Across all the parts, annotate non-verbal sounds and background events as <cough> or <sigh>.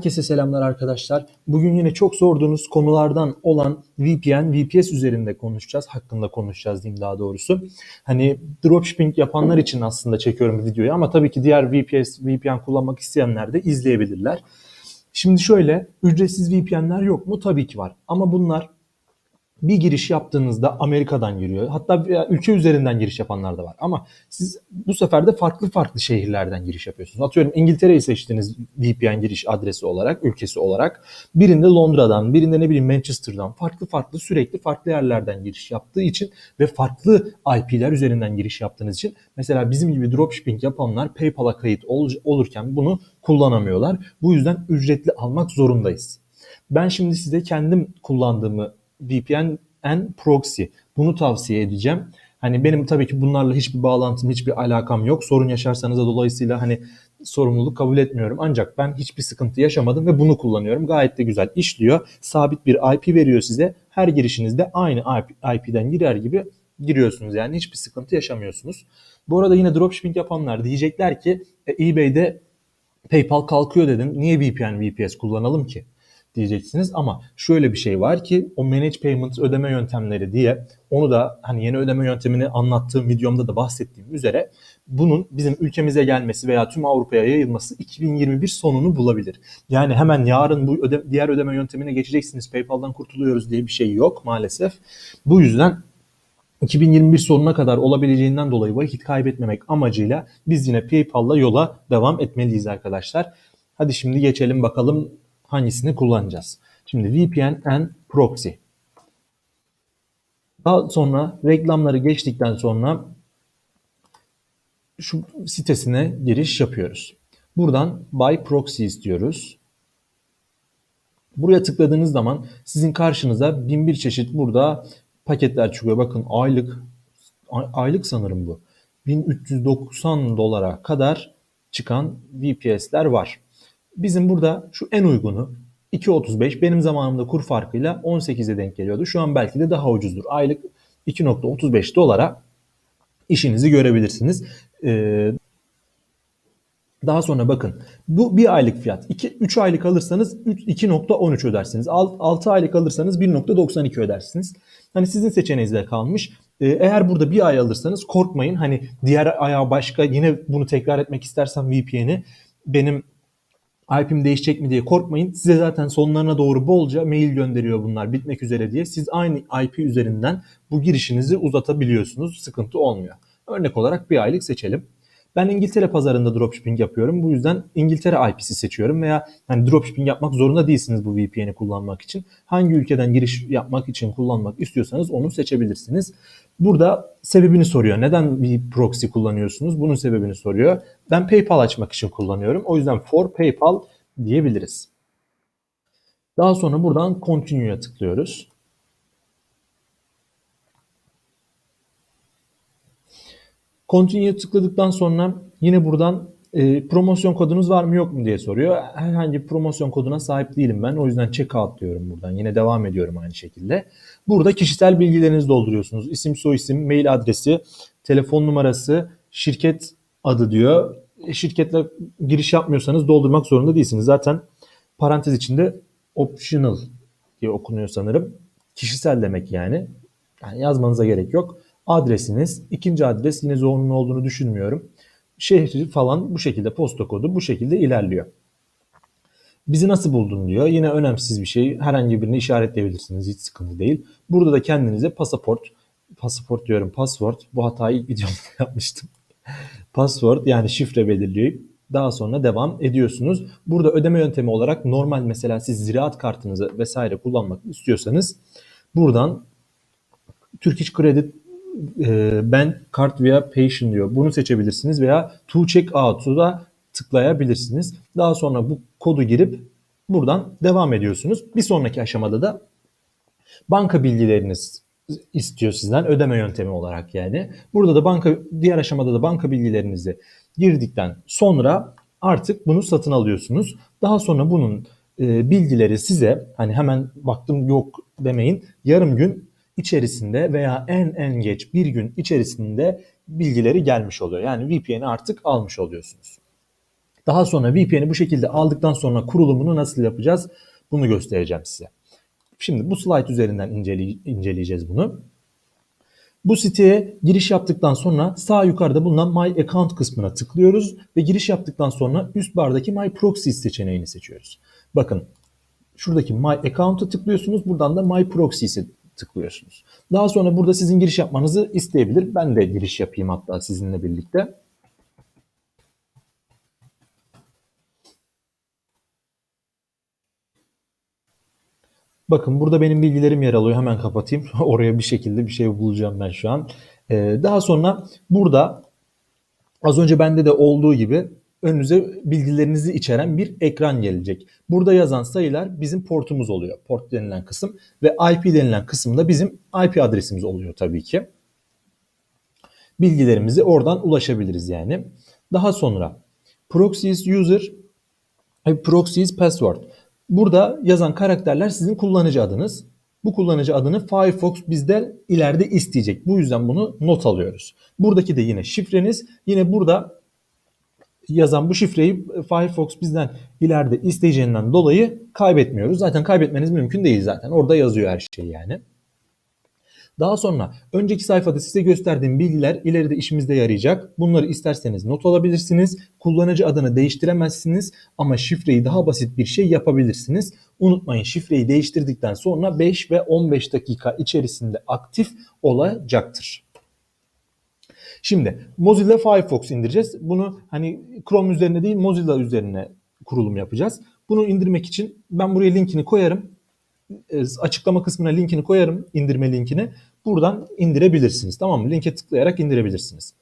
Herkese selamlar arkadaşlar. Bugün yine çok sorduğunuz konulardan olan VPN, VPS üzerinde konuşacağız. Hakkında konuşacağız diyeyim daha doğrusu. Hani dropshipping yapanlar için aslında çekiyorum videoyu ama tabii ki diğer VPS, VPN kullanmak isteyenler de izleyebilirler. Şimdi şöyle, ücretsiz VPN'ler yok mu? Tabii ki var. Ama bunlar bir giriş yaptığınızda Amerika'dan giriyor. Hatta ülke üzerinden giriş yapanlar da var. Ama siz bu sefer de farklı farklı şehirlerden giriş yapıyorsunuz. Atıyorum İngiltere'yi seçtiniz VPN giriş adresi olarak, ülkesi olarak. Birinde Londra'dan, birinde ne bileyim Manchester'dan farklı farklı sürekli farklı yerlerden giriş yaptığı için ve farklı IP'ler üzerinden giriş yaptığınız için mesela bizim gibi dropshipping yapanlar PayPal'a kayıt ol, olurken bunu kullanamıyorlar. Bu yüzden ücretli almak zorundayız. Ben şimdi size kendim kullandığımı VPN and proxy. Bunu tavsiye edeceğim. Hani benim tabii ki bunlarla hiçbir bağlantım, hiçbir alakam yok. Sorun yaşarsanız da dolayısıyla hani sorumluluk kabul etmiyorum. Ancak ben hiçbir sıkıntı yaşamadım ve bunu kullanıyorum. Gayet de güzel işliyor. Sabit bir IP veriyor size. Her girişinizde aynı IP, IP'den girer gibi giriyorsunuz. Yani hiçbir sıkıntı yaşamıyorsunuz. Bu arada yine dropshipping yapanlar diyecekler ki e, eBay'de PayPal kalkıyor dedim. Niye VPN, VPS kullanalım ki? Diyeceksiniz ama şöyle bir şey var ki o manage payment ödeme yöntemleri diye onu da hani yeni ödeme yöntemini anlattığım videomda da bahsettiğim üzere bunun bizim ülkemize gelmesi veya tüm Avrupa'ya yayılması 2021 sonunu bulabilir. Yani hemen yarın bu öde, diğer ödeme yöntemine geçeceksiniz PayPal'dan kurtuluyoruz diye bir şey yok maalesef. Bu yüzden 2021 sonuna kadar olabileceğinden dolayı vakit kaybetmemek amacıyla biz yine PayPal'la yola devam etmeliyiz arkadaşlar. Hadi şimdi geçelim bakalım hangisini kullanacağız? Şimdi VPN and proxy. Daha sonra reklamları geçtikten sonra şu sitesine giriş yapıyoruz. Buradan buy proxy istiyoruz. Buraya tıkladığınız zaman sizin karşınıza bin bir çeşit burada paketler çıkıyor. Bakın aylık aylık sanırım bu. 1390 dolara kadar çıkan VPS'ler var. Bizim burada şu en uygunu 2.35 benim zamanımda kur farkıyla 18'e denk geliyordu. Şu an belki de daha ucuzdur. Aylık 2.35 dolara işinizi görebilirsiniz. Ee, daha sonra bakın bu bir aylık fiyat. 2, 3 aylık alırsanız 2.13 ödersiniz. 6 aylık alırsanız 1.92 ödersiniz. Hani sizin seçeneğinizde kalmış. Ee, eğer burada bir ay alırsanız korkmayın. Hani diğer aya başka yine bunu tekrar etmek istersem VPN'i benim IP'm değişecek mi diye korkmayın. Size zaten sonlarına doğru bolca mail gönderiyor bunlar bitmek üzere diye. Siz aynı IP üzerinden bu girişinizi uzatabiliyorsunuz. Sıkıntı olmuyor. Örnek olarak bir aylık seçelim. Ben İngiltere pazarında dropshipping yapıyorum. Bu yüzden İngiltere IP'si seçiyorum veya hani dropshipping yapmak zorunda değilsiniz bu VPN'i kullanmak için. Hangi ülkeden giriş yapmak için kullanmak istiyorsanız onu seçebilirsiniz. Burada sebebini soruyor. Neden bir proxy kullanıyorsunuz? Bunun sebebini soruyor. Ben PayPal açmak için kullanıyorum. O yüzden for PayPal diyebiliriz. Daha sonra buradan Continue'ya tıklıyoruz. Continue'ya tıkladıktan sonra yine buradan e, promosyon kodunuz var mı yok mu diye soruyor. Herhangi bir promosyon koduna sahip değilim ben. O yüzden checkout diyorum buradan. Yine devam ediyorum aynı şekilde. Burada kişisel bilgilerinizi dolduruyorsunuz. İsim, soyisim, mail adresi, telefon numarası, şirket adı diyor. E, şirketle giriş yapmıyorsanız doldurmak zorunda değilsiniz. Zaten parantez içinde optional diye okunuyor sanırım. Kişisel demek yani. Yani yazmanıza gerek yok. Adresiniz, ikinci adres yine zorunlu olduğunu düşünmüyorum şehri falan bu şekilde posta kodu bu şekilde ilerliyor. Bizi nasıl buldun diyor. Yine önemsiz bir şey. Herhangi birini işaretleyebilirsiniz. Hiç sıkıntı değil. Burada da kendinize pasaport, pasaport diyorum password. Bu hatayı ilk videomda <laughs> yapmıştım. password yani şifre belirleyip daha sonra devam ediyorsunuz. Burada ödeme yöntemi olarak normal mesela siz ziraat kartınızı vesaire kullanmak istiyorsanız buradan Turkish Credit e, ben kart veya patient diyor. Bunu seçebilirsiniz veya to check out'u da tıklayabilirsiniz. Daha sonra bu kodu girip buradan devam ediyorsunuz. Bir sonraki aşamada da banka bilgileriniz istiyor sizden ödeme yöntemi olarak yani. Burada da banka diğer aşamada da banka bilgilerinizi girdikten sonra artık bunu satın alıyorsunuz. Daha sonra bunun e, bilgileri size hani hemen baktım yok demeyin. Yarım gün içerisinde veya en en geç bir gün içerisinde bilgileri gelmiş oluyor. Yani VPN'i artık almış oluyorsunuz. Daha sonra VPN'i bu şekilde aldıktan sonra kurulumunu nasıl yapacağız? Bunu göstereceğim size. Şimdi bu slide üzerinden incele- inceleyeceğiz bunu. Bu siteye giriş yaptıktan sonra sağ yukarıda bulunan My Account kısmına tıklıyoruz ve giriş yaptıktan sonra üst bardaki My Proxy seçeneğini seçiyoruz. Bakın şuradaki My Account'a tıklıyorsunuz. Buradan da My Proxy'si tıklıyorsunuz. Daha sonra burada sizin giriş yapmanızı isteyebilir. Ben de giriş yapayım hatta sizinle birlikte. Bakın burada benim bilgilerim yer alıyor. Hemen kapatayım. <laughs> Oraya bir şekilde bir şey bulacağım ben şu an. Ee, daha sonra burada az önce bende de olduğu gibi önünüze bilgilerinizi içeren bir ekran gelecek. Burada yazan sayılar bizim portumuz oluyor. Port denilen kısım ve IP denilen kısım da bizim IP adresimiz oluyor tabii ki. Bilgilerimizi oradan ulaşabiliriz yani. Daha sonra proxies user proxies password. Burada yazan karakterler sizin kullanıcı adınız. Bu kullanıcı adını Firefox bizden ileride isteyecek. Bu yüzden bunu not alıyoruz. Buradaki de yine şifreniz. Yine burada yazan bu şifreyi Firefox bizden ileride isteyeceğinden dolayı kaybetmiyoruz. Zaten kaybetmeniz mümkün değil zaten. Orada yazıyor her şey yani. Daha sonra önceki sayfada size gösterdiğim bilgiler ileride işimizde yarayacak. Bunları isterseniz not alabilirsiniz. Kullanıcı adını değiştiremezsiniz ama şifreyi daha basit bir şey yapabilirsiniz. Unutmayın şifreyi değiştirdikten sonra 5 ve 15 dakika içerisinde aktif olacaktır. Şimdi Mozilla Firefox indireceğiz. Bunu hani Chrome üzerine değil Mozilla üzerine kurulum yapacağız. Bunu indirmek için ben buraya linkini koyarım. E, açıklama kısmına linkini koyarım, indirme linkini. Buradan indirebilirsiniz. Tamam mı? Linke tıklayarak indirebilirsiniz.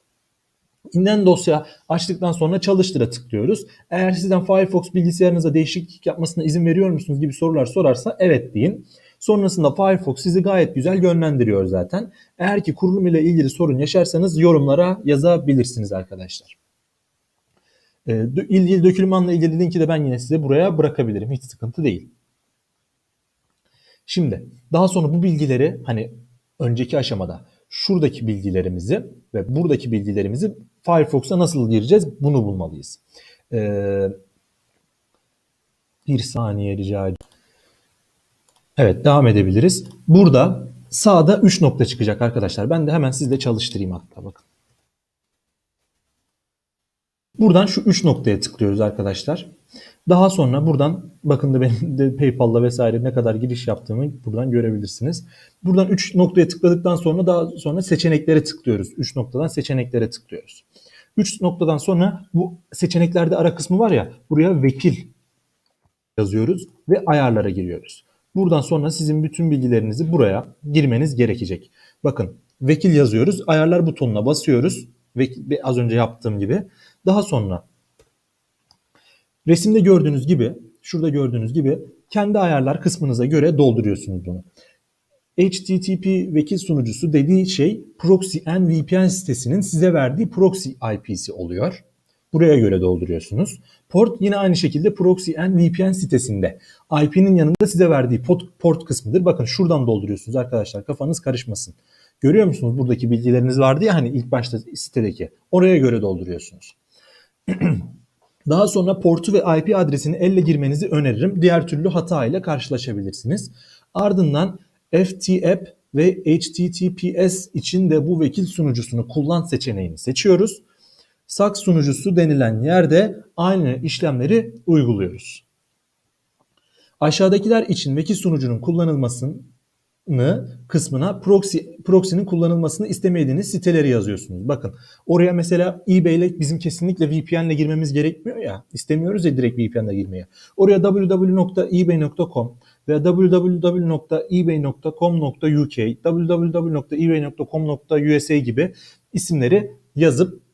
İnden dosya açtıktan sonra çalıştıra tıklıyoruz. Eğer sizden Firefox bilgisayarınıza değişiklik yapmasına izin veriyor musunuz gibi sorular sorarsa evet deyin. Sonrasında Firefox sizi gayet güzel yönlendiriyor zaten. Eğer ki kurulum ile ilgili sorun yaşarsanız yorumlara yazabilirsiniz arkadaşlar. Ee, ilgili dokümanla ilgili linki de ben yine size buraya bırakabilirim. Hiç sıkıntı değil. Şimdi daha sonra bu bilgileri hani önceki aşamada şuradaki bilgilerimizi ve buradaki bilgilerimizi Firefox'a nasıl gireceğiz bunu bulmalıyız. Ee, bir saniye rica ediyorum. Evet devam edebiliriz. Burada sağda 3 nokta çıkacak arkadaşlar. Ben de hemen sizle çalıştırayım hatta bakın. Buradan şu 3 noktaya tıklıyoruz arkadaşlar. Daha sonra buradan bakın da benim <laughs> de PayPal'la vesaire ne kadar giriş yaptığımı buradan görebilirsiniz. Buradan 3 noktaya tıkladıktan sonra daha sonra seçeneklere tıklıyoruz. 3 noktadan seçeneklere tıklıyoruz. 3 noktadan sonra bu seçeneklerde ara kısmı var ya buraya vekil yazıyoruz ve ayarlara giriyoruz. Buradan sonra sizin bütün bilgilerinizi buraya girmeniz gerekecek. Bakın vekil yazıyoruz. Ayarlar butonuna basıyoruz. Vekil, az önce yaptığım gibi. Daha sonra resimde gördüğünüz gibi, şurada gördüğünüz gibi kendi ayarlar kısmınıza göre dolduruyorsunuz bunu. HTTP vekil sunucusu dediği şey Proxy and VPN sitesinin size verdiği proxy IP'si oluyor. Buraya göre dolduruyorsunuz. Port yine aynı şekilde Proxy and VPN sitesinde. IP'nin yanında size verdiği port, port kısmıdır. Bakın şuradan dolduruyorsunuz arkadaşlar. Kafanız karışmasın. Görüyor musunuz buradaki bilgileriniz vardı ya hani ilk başta sitedeki. Oraya göre dolduruyorsunuz. <clears throat> Daha sonra portu ve IP adresini elle girmenizi öneririm. Diğer türlü hata ile karşılaşabilirsiniz. Ardından FTP ve HTTPS için de bu vekil sunucusunu kullan seçeneğini seçiyoruz. SAK sunucusu denilen yerde aynı işlemleri uyguluyoruz. Aşağıdakiler için vekil sunucunun kullanılmasını kısmına proxy proxy'nin kullanılmasını istemediğiniz siteleri yazıyorsunuz. Bakın oraya mesela eBay ile bizim kesinlikle VPN ile girmemiz gerekmiyor ya. İstemiyoruz ya direkt VPN ile girmeye. Oraya www.ebay.com veya www.ebay.com.uk, www.ebay.com.usa gibi isimleri yazıp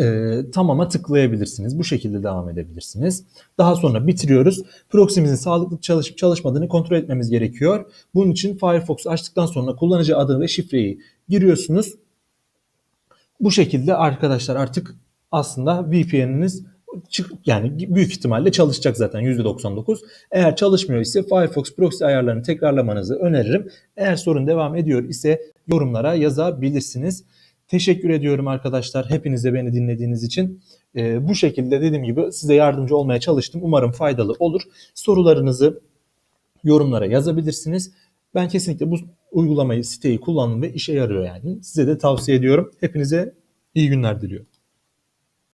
e, tamama tıklayabilirsiniz. Bu şekilde devam edebilirsiniz. Daha sonra bitiriyoruz. Proxy'mizin sağlıklı çalışıp çalışmadığını kontrol etmemiz gerekiyor. Bunun için Firefox açtıktan sonra kullanıcı adı ve şifreyi giriyorsunuz. Bu şekilde arkadaşlar artık aslında VPN'iniz yani büyük ihtimalle çalışacak zaten %99. Eğer çalışmıyor ise Firefox proxy ayarlarını tekrarlamanızı öneririm. Eğer sorun devam ediyor ise yorumlara yazabilirsiniz. Teşekkür ediyorum arkadaşlar hepinize beni dinlediğiniz için. Ee, bu şekilde dediğim gibi size yardımcı olmaya çalıştım. Umarım faydalı olur. Sorularınızı yorumlara yazabilirsiniz. Ben kesinlikle bu uygulamayı, siteyi kullandım ve işe yarıyor yani. Size de tavsiye ediyorum. Hepinize iyi günler diliyorum.